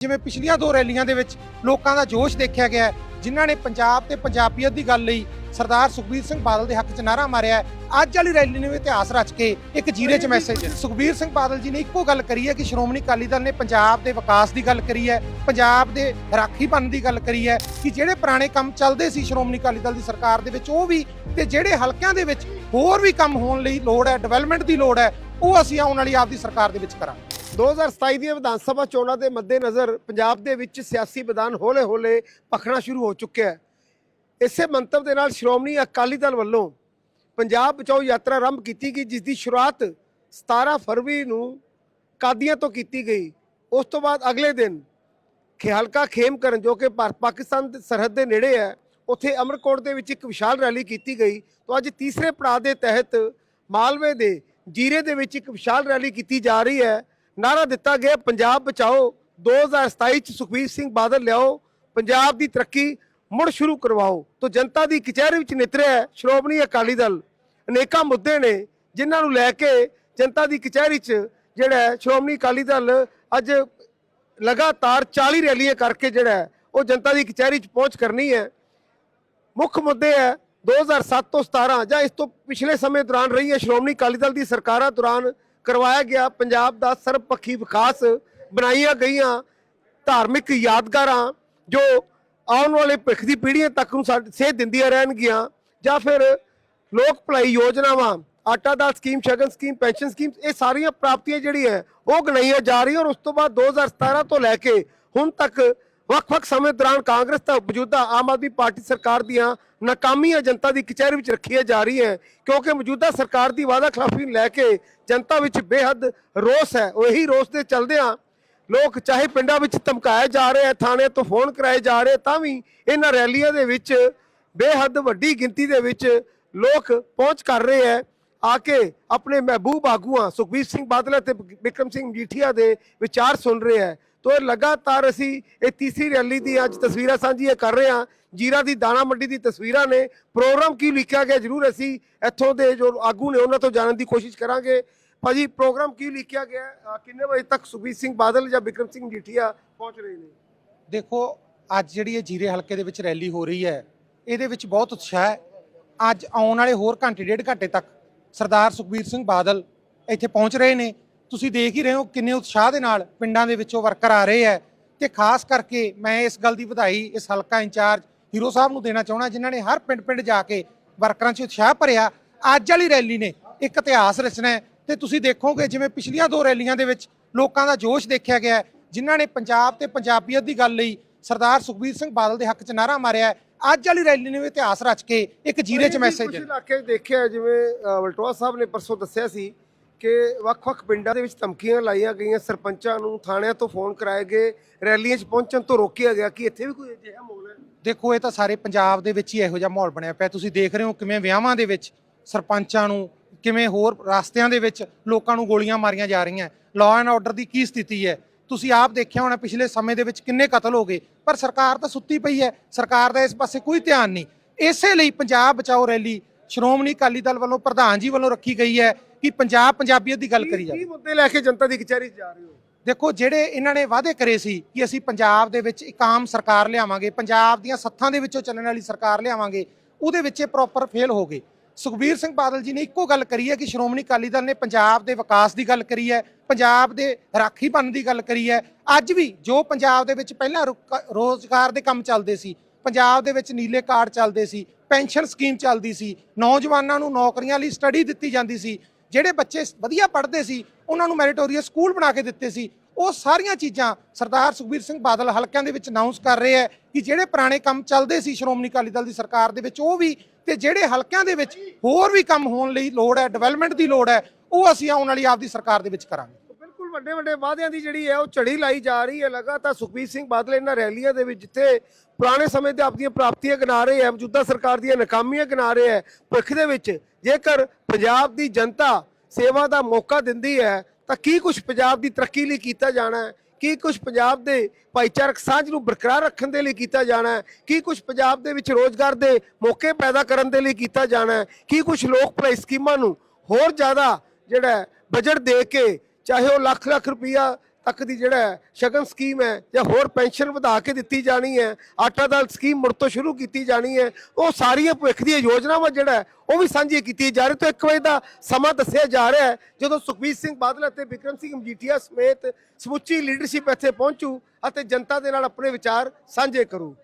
ਜਿਵੇਂ ਪਿਛਲੀਆਂ ਦੋ ਰੈਲੀਆਂ ਦੇ ਵਿੱਚ ਲੋਕਾਂ ਦਾ ਜੋਸ਼ ਦੇਖਿਆ ਗਿਆ ਜਿਨ੍ਹਾਂ ਨੇ ਪੰਜਾਬ ਤੇ ਪੰਜਾਬੀਅਤ ਦੀ ਗੱਲ ਲਈ ਸਰਦਾਰ ਸੁਖਬੀਰ ਸਿੰਘ ਬਾਦਲ ਦੇ ਹੱਕ 'ਚ ਨਾਰਾ ਮਾਰਿਆ ਅੱਜ ਵਾਲੀ ਰੈਲੀ ਨੇ ਇਤਿਹਾਸ ਰਚ ਕੇ ਇੱਕ ਜੀਰੇ 'ਚ ਮੈਸੇਜ ਸੁਖਬੀਰ ਸਿੰਘ ਬਾਦਲ ਜੀ ਨੇ ਇੱਕੋ ਗੱਲ ਕਰੀ ਹੈ ਕਿ ਸ਼੍ਰੋਮਣੀ ਅਕਾਲੀ ਦਲ ਨੇ ਪੰਜਾਬ ਦੇ ਵਿਕਾਸ ਦੀ ਗੱਲ ਕਰੀ ਹੈ, ਪੰਜਾਬ ਦੇ ਰਾਖੀ ਬਣਨ ਦੀ ਗੱਲ ਕਰੀ ਹੈ ਕਿ ਜਿਹੜੇ ਪੁਰਾਣੇ ਕੰਮ ਚੱਲਦੇ ਸੀ ਸ਼੍ਰੋਮਣੀ ਅਕਾਲੀ ਦਲ ਦੀ ਸਰਕਾਰ ਦੇ ਵਿੱਚ, ਉਹ ਵੀ ਤੇ ਜਿਹੜੇ ਹਲਕਿਆਂ ਦੇ ਵਿੱਚ ਹੋਰ ਵੀ ਕੰਮ ਹੋਣ ਲਈ ਲੋੜ ਹੈ ਡਿਵੈਲਪਮੈਂਟ ਦੀ ਲੋੜ ਹੈ ਉਹ ਅਸੀਂ ਆਉਣ ਵਾਲੀ ਆਪਦੀ ਸਰਕਾਰ ਦੇ ਵਿੱਚ ਕਰਾਂਗੇ। 2027 ਦੀਆਂ ਵਿਧਾਨ ਸਭਾ ਚੋਣਾਂ ਦੇ ਮੱਦੇਨਜ਼ਰ ਪੰਜਾਬ ਦੇ ਵਿੱਚ ਸਿਆਸੀ ਮੈਦਾਨ ਹੌਲੇ-ਹੌਲੇ ਭਖਣਾ ਸ਼ੁਰੂ ਹੋ ਚੁੱਕਿਆ ਹੈ। ਇਸੇ ਮੰਤਵ ਦੇ ਨਾਲ ਸ਼੍ਰੋਮਣੀ ਅਕਾਲੀ ਦਲ ਵੱਲੋਂ ਪੰਜਾਬ ਬਚਾਓ ਯਾਤਰਾ ਆਰੰਭ ਕੀਤੀ ਗਈ, ਜਿਸ ਦੀ ਸ਼ੁਰੂਆਤ 17 ਫਰਵਰੀ ਨੂੰ ਕਾਦੀਆਂ ਤੋਂ ਕੀਤੀ ਗਈ। ਉਸ ਤੋਂ ਬਾਅਦ ਅਗਲੇ ਦਿਨ ਖੇ ਹਲਕਾ ਖੇਮਕਰਨ ਜੋ ਕਿ ਭਾਰਤ ਪਾਕਿਸਤਾਨ ਸਰਹੱਦ ਦੇ ਨੇੜੇ ਹੈ, ਉੱਥੇ ਅਮਰਕੋਟ ਦੇ ਵਿੱਚ ਇੱਕ ਵਿਸ਼ਾਲ ਰੈਲੀ ਕੀਤੀ ਗਈ। ਤੋਂ ਅੱਜ ਤੀਸਰੇ ਪੜਾਅ ਦੇ ਤਹਿਤ ਮਾਲਵੇ ਦੇ ਜੀਰੇ ਦੇ ਵਿੱਚ ਇੱਕ ਵਿਸ਼ਾਲ ਰੈਲੀ ਕੀਤੀ ਜਾ ਰਹੀ ਹੈ। ਨਾਰਾ ਦਿੱਤਾ ਗਿਆ, ਪੰਜਾਬ ਬਚਾਓ 2027 ਚ ਸੁਖਬੀਰ ਸਿੰਘ ਬਾਦਲ ਲਿਆਓ, ਪੰਜਾਬ ਦੀ ਤਰੱਕੀ ਮੁੜ ਸ਼ੁਰੂ ਕਰਵਾਓ। ਤੋਂ ਜਨਤਾ ਦੀ ਕਚਹਿਰੀ ਵਿੱਚ ਨਿਤਰਿਆ ਸ਼੍ਰੋਮਣੀ ਅਕਾਲੀ ਦਲ। ਅਨੇਕਾਂ ਮੁੱਦੇ ਨੇ ਜਿਨ੍ਹਾਂ ਨੂੰ ਲੈ ਕੇ ਜਨਤਾ ਦੀ ਕਚਹਿਰੀ 'ਚ ਜਿਹੜਾ ਸ਼੍ਰੋਮਣੀ ਅਕਾਲੀ ਦਲ ਅੱਜ ਲਗਾਤਾਰ 40 ਰੈਲੀਆਂ ਕਰਕੇ ਜਿਹੜਾ ਉਹ ਜਨਤਾ ਦੀ ਕਚਹਿਰੀ 'ਚ ਪਹੁੰਚ ਕਰਨੀ ਹੈ। ਮੁੱਖ ਮੁੱਦੇ ਹੈ 2007 ਤੋਂ 17 ਜਾਂ ਇਸ ਤੋਂ ਪਿਛਲੇ ਸਮੇਂ ਦੌਰਾਨ ਰਹੀ ਹੈ ਸ਼੍ਰੋਮਣੀ ਅਕਾਲੀ ਦਲ ਦੀ ਸਰਕਾਰਾਂ ਦੌਰਾਨ ਕਰਵਾਇਆ ਗਿਆ ਪੰਜਾਬ ਦਾ ਸਰਬਪੱਖੀ ਵਿਕਾਸ ਬਣਾਈਆਂ ਗਈਆਂ ਧਾਰਮਿਕ ਯਾਦਗਾਰਾਂ ਜੋ ਆਉਣ ਵਾਲੇ ਭਵਿੱਖ ਦੀ ਪੀੜ੍ਹੀਆਂ ਤੱਕ ਨੂੰ ਸਾਡ- ਸੇਧ ਦਿੰਦੀਆਂ ਰਹਿਣਗੀਆਂ ਜਾਂ ਫਿਰ ਲੋਕ ਭਲਾਈ ਯੋਜਨਾਵਾਂ, ਆਟਾ ਦਾਲ scheme, Shagun scheme, pension scheme, ਇਹ ਸਾਰੀਆਂ ਪ੍ਰਾਪਤੀਆਂ ਜਿਹੜੀ ਹੈ, ਉਹ ਗਣਾਈਆਂ ਜਾ ਰਹੀਆਂ ਔਰ ਉਸ ਤੋਂ ਬਾਅਦ 2017 ਤੋਂ ਲੈ ਕੇ ਹੁਣ ਤੱਕ ਵੱਖ-ਵੱਖ ਸਮੇਂ ਦੌਰਾਨ ਕਾਂਗਰਸ ਤਾਂ ਮੌਜੂਦਾ ਆਮ ਆਦਮੀ ਪਾਰਟੀ ਸਰਕਾਰ ਦੀਆਂ ਨਾਕਾਮੀਆਂ ਜਨਤਾ ਦੀ ਕਚਹਿਰੀ ਵਿੱਚ ਰੱਖੀਆਂ ਜਾ ਰਹੀ ਹੈ, ਕਿਉਂਕਿ ਮੌਜੂਦਾ ਸਰਕਾਰ ਦੀ ਵਾਅਦਾ ਖਿਲਾਫੀ ਨੂੰ ਲੈ ਕੇ ਜਨਤਾ ਵਿੱਚ ਬੇਹੱਦ ਰੋਸ ਹੈ। ਉਹ ਇਹੀ ਰੋਸ ਦੇ ਚੱਲਦਿਆਂ ਲੋਕ ਚਾਹੇ ਪਿੰਡਾਂ ਵਿੱਚ ਧਮਕਾਏ ਜਾ ਰਹੇ ਹੈ ਥਾਣੇ ਤੋਂ ਫੋਨ ਕਰਾਏ ਜਾ ਰਹੇ ਤਾਂ ਵੀ ਇਹਨਾਂ ਰੈਲੀਆਂ ਦੇ ਵਿੱਚ ਬੇਹੱਦ ਵੱਡੀ ਗਿਣਤੀ ਦੇ ਵਿੱਚ ਲੋਕ ਪਹੁੰਚ ਕਰ ਰਹੇ ਹੈ। ਆ ਕੇ ਆਪਣੇ ਮਹਿਬੂਬ ਆਗੂਆਂ ਸੁਖਬੀਰ ਸਿੰਘ ਬਾਦਲ ਅਤੇ ਬਿਕਰਮ ਸਿੰਘ ਮਜੀਠੀਆ ਦੇ ਵਿਚਾਰ ਸੁਣ ਰਹੇ ਹੈ। ਤੋ ਇਹ ਲਗਾਤਾਰ ਅਸੀਂ ਇਹ ਤੀਸਰੀ ਰੈਲੀ ਦੀ ਅੱਜ ਤਸਵੀਰਾਂ ਸਾਂਝੀਆਂ ਕਰ ਰਹੇ ਹਾਂ। ਜੀਰਾ ਦੀ ਦਾਣਾ ਮੰਡੀ ਦੀ ਤਸਵੀਰਾਂ ਨੇ। ਪ੍ਰੋਗਰਾਮ ਕੀ ਲਿਖਿਆ ਗਿਆ ਜਰੂਰ ਅਸੀਂ ਇੱਥੋਂ ਦੇ ਜੋ ਆਗੂ ਨੇ ਉਹਨਾਂ ਤੋਂ ਜਾਣਨ ਦੀ ਕੋਸ਼ਿਸ਼ ਕਰਾਂਗੇ। ਭਾਜੀ, ਪ੍ਰੋਗਰਾਮ ਕੀ ਲਿਖਿਆ ਗਿਆ? ਕਿੰਨੇ ਵਜੇ ਤੱਕ ਸੁਖਬੀਰ ਸਿੰਘ ਬਾਦਲ ਜਾਂ ਬਿਕਰਮ ਸਿੰਘ ਮਜੀਠੀਆ ਪਹੁੰਚ ਰਹੇ ਨੇ? ਦੇਖੋ, ਅੱਜ ਜਿਹੜੀ ਇਹ ਜੀਰੇ ਹਲਕੇ ਦੇ ਵਿੱਚ ਰੈਲੀ ਹੋ ਰਹੀ ਹੈ, ਇਹਦੇ ਵਿੱਚ ਬਹੁਤ ਉਤਸ਼ਾਹ ਹੈ। ਅੱਜ ਆਉਣ ਵਾਲੇ ਹੋਰ ਘੰਟੇ, ਡੇਢ ਘੰਟੇ ਤੱਕ ਸਰਦਾਰ ਸੁਖਬੀਰ ਸਿੰਘ ਬਾਦਲ ਇੱਥੇ ਪਹੁੰਚ ਰਹੇ ਨੇ। ਤੁਸੀਂ ਦੇਖ ਹੀ ਰਹੇ ਹੋ ਕਿੰਨੇ ਉਤਸ਼ਾਹ ਦੇ ਨਾਲ ਪਿੰਡਾਂ ਦੇ ਵਿੱਚੋਂ ਵਰਕਰ ਆ ਰਹੇ ਹੈ ਤੇ ਖਾਸ ਕਰਕੇ ਮੈਂ ਇਸ ਗੱਲ ਦੀ ਵਧਾਈ ਇਸ ਹਲਕਾ ਇੰਚਾਰਜ ਹੀਰੋ ਸਾਹਿਬ ਨੂੰ ਦੇਣਾ ਚਾਹੁੰਦਾ ਜਿਨ੍ਹਾਂ ਨੇ ਹਰ ਪਿੰਡ-ਪਿੰਡ ਜਾ ਕੇ ਵਰਕਰਾਂ 'ਚ ਉਤਸ਼ਾਹ ਭਰਿਆ। ਅੱਜ ਵਾਲੀ ਰੈਲੀ ਨੇ ਇੱਕ ਇਤਿਹਾਸ ਰਚਨਾ ਤੇ ਤੁਸੀਂ ਦੇਖੋਗੇ ਜਿਵੇਂ ਪਿਛਲੀਆਂ ਦੋ ਰੈਲੀਆਂ ਦੇ ਵਿੱਚ ਲੋਕਾਂ ਦਾ ਜੋਸ਼ ਦੇਖਿਆ ਗਿਆ ਜਿਨ੍ਹਾਂ ਨੇ ਪੰਜਾਬ ਤੇ ਪੰਜਾਬੀਅਤ ਦੀ ਗੱਲ ਲਈ ਸਰਦਾਰ ਸੁਖਬੀਰ ਸਿੰਘ ਬਾਦਲ ਦੇ ਹੱਕ 'ਚ ਨਾਰਾ ਮਾਰਿਆ। ਅੱਜ ਵਾਲੀ ਰੈਲੀ ਨੇ ਵੀ ਇਤਿਹਾਸ ਰਚ ਕੇ ਇੱਕ ਜੀਰੇ 'ਚ ਮੈਸੇਜ ਇਲਾਕੇ 'ਚ ਦੇਖਿਆ ਜਿਵੇਂ ਵਲਟੋਆ ਸਾਹਿਬ ਨੇ ਪਰਸੋਂ ਦੱਸਿਆ ਸੀ ਕਿ ਵੱਖ-ਵੱਖ ਪਿੰਡਾਂ ਦੇ ਵਿੱਚ ਧਮਕੀਆਂ ਲਾਈਆਂ ਗਈਆਂ। ਸਰਪੰਚਾਂ ਨੂੰ ਥਾਣਿਆਂ ਤੋਂ ਫੋਨ ਕਰਾਏ ਗਏ। ਰੈਲੀਆਂ 'ਚ ਪਹੁੰਚਣ ਤੋਂ ਰੋਕਿਆ ਗਿਆ। ਕਿ ਇੱਥੇ ਵੀ ਕੋਈ ਅਜਿਹਾ ਮਾਹੌਲ ਹੈ? ਦੇਖੋ, ਇਹ ਤਾਂ ਸਾਰੇ ਪੰਜਾਬ ਦੇ ਵਿੱਚ ਹੀ ਇਹੋ ਜਿਹਾ ਮਾਹੌਲ ਬਣਿਆ ਪਿਆ। ਤੁਸੀਂ ਦੇਖ ਰਹੇ ਹੋ ਕਿਵੇਂ ਵਿਆਹਾਂ ਦੇ ਵਿੱਚ ਸਰਪੰਚਾਂ ਨੂੰ, ਕਿਵੇਂ ਹੋਰ ਰਸਤਿਆਂ ਦੇ ਵਿੱਚ ਲੋਕਾਂ ਨੂੰ ਗੋਲੀਆਂ ਮਾਰੀਆਂ ਜਾ ਰਹੀਆਂ। ਲਾਅ ਐਂਡ ਆਰਡਰ ਦੀ ਕੀ ਸਥਿਤੀ ਹੈ? ਤੁਸੀਂ ਆਪ ਦੇਖਿਆ ਹੋਣਾ ਪਿਛਲੇ ਸਮੇਂ ਦੇ ਵਿੱਚ ਕਿੰਨੇ ਕਤਲ ਹੋ ਗਏ। ਪਰ ਸਰਕਾਰ ਤਾਂ ਸੁੱਤੀ ਪਈ ਹੈ। ਸਰਕਾਰ ਦਾ ਇਸ ਪਾਸੇ ਕੋਈ ਧਿਆਨ ਨਹੀਂ। ਇਸੇ ਲਈ ਪੰਜਾਬ ਬਚਾਓ ਰੈਲੀ ਸ਼੍ਰੋਮਣੀ ਅਕਾਲੀ ਦਲ ਵੱਲੋਂ ਪ੍ਰਧਾਨ ਜੀ ਵੱਲੋਂ ਰੱਖੀ ਗਈ ਹੈ ਕਿ ਪੰਜਾਬ ਪੰਜਾਬੀਅਤ ਦੀ ਗੱਲ ਕਰੀ ਜਾਵੇ। ਕੀ ਮੁੱਦੇ ਲੈ ਕੇ ਜਨਤਾ ਦੀ ਕਚਹਿਰੀ 'ਚ ਜਾ ਰਹੇ ਹੋ? ਦੇਖੋ ਜਿਹੜੇ ਇਹਨਾਂ ਨੇ ਵਾਅਦੇ ਕਰੇ ਸੀ ਕਿ ਅਸੀਂ ਪੰਜਾਬ ਦੇ ਵਿੱਚ ਇੱਕ ਆਮ ਸਰਕਾਰ ਲਿਆਵਾਂਗੇ ਪੰਜਾਬ ਦੀਆਂ ਸੱਥਾਂ ਦੇ ਵਿੱਚੋਂ ਚੱਲਣ ਵਾਲੀ ਸਰਕਾਰ ਲਿਆਵਾਂਗੇ ਉਹਦੇ ਵਿੱਚ ਇਹ ਪ੍ਰੋਪਰ ਫੇਲ ਹੋ ਗਏ। ਸੁਖਬੀਰ ਸਿੰਘ ਬਾਦਲ ਜੀ ਨੇ ਇੱਕੋ ਗੱਲ ਕਰੀ ਹੈ ਕਿ ਸ਼੍ਰੋਮਣੀ ਅਕਾਲੀ ਦਲ ਨੇ ਪੰਜਾਬ ਦੇ ਵਿਕਾਸ ਦੀ ਗੱਲ ਕਰੀ ਹੈ ਪੰਜਾਬ ਦੇ ਰਾਖੀ ਬਣਨ ਦੀ ਗੱਲ ਕਰੀ ਹੈ। ਅੱਜ ਵੀ ਜੋ ਪੰਜਾਬ ਦੇ ਵਿੱਚ ਪਹਿਲਾਂ ਰੁਕ- ਰੋਜ਼ਗਾਰ ਦੇ ਕੰਮ ਚੱਲਦੇ ਸੀ ਪੰਜਾਬ ਦੇ ਵਿੱਚ ਨੀਲੇ ਕਾਰਡ ਚੱਲਦੇ ਸੀ ਪੈਨਸ਼ਨ ਸਕੀਮ ਚੱਲਦੀ ਸੀ, ਨੌਜਵਾਨਾਂ ਨੂੰ ਨੌਕਰੀਆਂ ਲਈ ਸਟੱਡੀ ਦਿੱਤੀ ਜਾਂਦੀ ਸੀ, ਜਿਹੜੇ ਬੱਚੇ ਵਧੀਆ ਪੜ੍ਹਦੇ ਸੀ, ਉਹਨਾਂ ਨੂੰ ਮੈਰਿਟੋਰੀਅਸ ਸਕੂਲ ਬਣਾ ਕੇ ਦਿੱਤੇ ਸੀ। ਉਹ ਸਾਰੀਆਂ ਚੀਜ਼ਾਂ ਸਰਦਾਰ ਸੁਖਬੀਰ ਸਿੰਘ ਬਾਦਲ ਹਲਕਿਆਂ ਦੇ ਵਿੱਚ ਅਨਾਉਂਸ ਕਰ ਰਹੇ ਹੈ ਕਿ ਜਿਹੜੇ ਪੁਰਾਣੇ ਕੰਮ ਚੱਲਦੇ ਸੀ ਸ਼੍ਰੋਮਣੀ ਅਕਾਲੀ ਦਲ ਦੀ ਸਰਕਾਰ ਦੇ ਵਿੱਚ, ਉਹ ਵੀ ਤੇ ਜਿਹੜੇ ਹਲਕਿਆਂ ਦੇ ਵਿੱਚ ਹੋਰ ਵੀ ਕੰਮ ਹੋਣ ਲਈ ਲੋੜ ਹੈ ਡਿਵੈਲਪਮੈਂਟ ਦੀ ਲੋੜ ਹੈ, ਉਹ ਅਸੀਂ ਆਉਣ ਵਾਲੀ ਆਪਦੀ ਸਰਕਾਰ ਦੇ ਵਿੱਚ ਕਰਾਂਗੇ। ਬਿਲਕੁਲ ਵੱਡੇ ਵੱਡੇ ਵਾਅਦਿਆਂ ਦੀ ਜਿਹੜੀ ਹੈ ਉਹ ਝੜੀ ਲਾਈ ਜਾ ਰਹੀ ਹੈ ਲਗਾਤਾਰ ਸੁਖਬੀਰ ਸਿੰਘ ਬਾਦਲ ਇਹਨਾਂ ਰੈਲੀਆਂ ਦੇ ਵਿੱਚ ਜਿੱਥੇ ਪੁਰਾਣੇ ਸਮੇਂ 'ਤੇ ਆਪਣੀਆਂ ਪ੍ਰਾਪਤੀਆਂ ਗਿਣਾ ਰਹੇ ਹੈ, ਮੌਜੂਦਾ ਸਰਕਾਰ ਦੀਆਂ ਨਾਕਾਮੀਆਂ ਗਿਣਾ ਰਹੇ ਹੈ, ਭਵਿੱਖ ਦੇ ਵਿੱਚ ਜੇਕਰ ਪੰਜਾਬ ਦੀ ਜਨਤਾ ਸੇਵਾ ਦਾ ਮੌਕਾ ਦਿੰਦੀ ਹੈ, ਤਾਂ ਕੀ ਕੁਝ ਪੰਜਾਬ ਦੀ ਤਰੱਕੀ ਲਈ ਕੀਤਾ ਜਾਣਾ ਹੈ? ਕੀ ਕੁਝ ਪੰਜਾਬ ਦੇ ਭਾਈਚਾਰਕ ਸਾਂਝ ਨੂੰ ਬਰਕਰਾਰ ਰੱਖਣ ਦੇ ਲਈ ਕੀਤਾ ਜਾਣਾ ਹੈ? ਕੀ ਕੁਝ ਪੰਜਾਬ ਦੇ ਵਿੱਚ ਰੋਜ਼ਗਾਰ ਦੇ ਮੌਕੇ ਪੈਦਾ ਕਰਨ ਦੇ ਲਈ ਕੀਤਾ ਜਾਣਾ ਹੈ? ਕੀ ਕੁਝ ਲੋਕ ਭਲਾਈ ਸਕੀਮਾਂ ਨੂੰ ਹੋਰ ਜ਼ਿਆਦਾ ਜਿਹੜਾ ਬਜਟ ਦੇ ਕੇ ਚਾਹੇ ਉਹ ਲੱਖ ਲੱਖ ਰੁਪਈਆ ਤੱਕ ਦੀ ਜਿਹੜਾ ਹੈ, ਸ਼ਗਨ ਸਕੀਮ ਹੈ ਜਾਂ ਹੋਰ ਪੈਨਸ਼ਨ ਵਧਾ ਕੇ ਦਿੱਤੀ ਜਾਣੀ ਹੈ, ਆਟਾ ਦਾਲ ਸਕੀਮ ਮੁੜ ਤੋਂ ਸ਼ੁਰੂ ਕੀਤੀ ਜਾਣੀ ਹੈ, ਉਹ ਸਾਰੀਆਂ ਭਵਿੱਖ ਦੀਆਂ ਯੋਜਨਾਵਾਂ ਜਿਹੜਾ ਉਹ ਵੀ ਸਾਂਝੀਆਂ ਕੀਤੀਆਂ ਜਾ ਰਹੀਆਂ। ਤੋਂ ਇੱਕ ਵਜੇ ਦਾ ਸਮਾਂ ਦੱਸਿਆ ਜਾ ਰਿਹਾ ਹੈ, ਜਦੋਂ ਸੁਖਬੀਰ ਸਿੰਘ ਬਾਦਲ ਅਤੇ ਵਿਕਰਮ ਸਿੰਘ ਮਜੀਠੀਆ ਸਮੇਤ ਸਮੁੱਚੀ ਲੀਡਰਸ਼ਿਪ ਇੱਥੇ ਪਹੁੰਚੂ ਅਤੇ ਜਨਤਾ ਦੇ ਨਾਲ ਆਪਣੇ ਵਿਚਾਰ ਸਾਂਝੇ ਕਰੂ।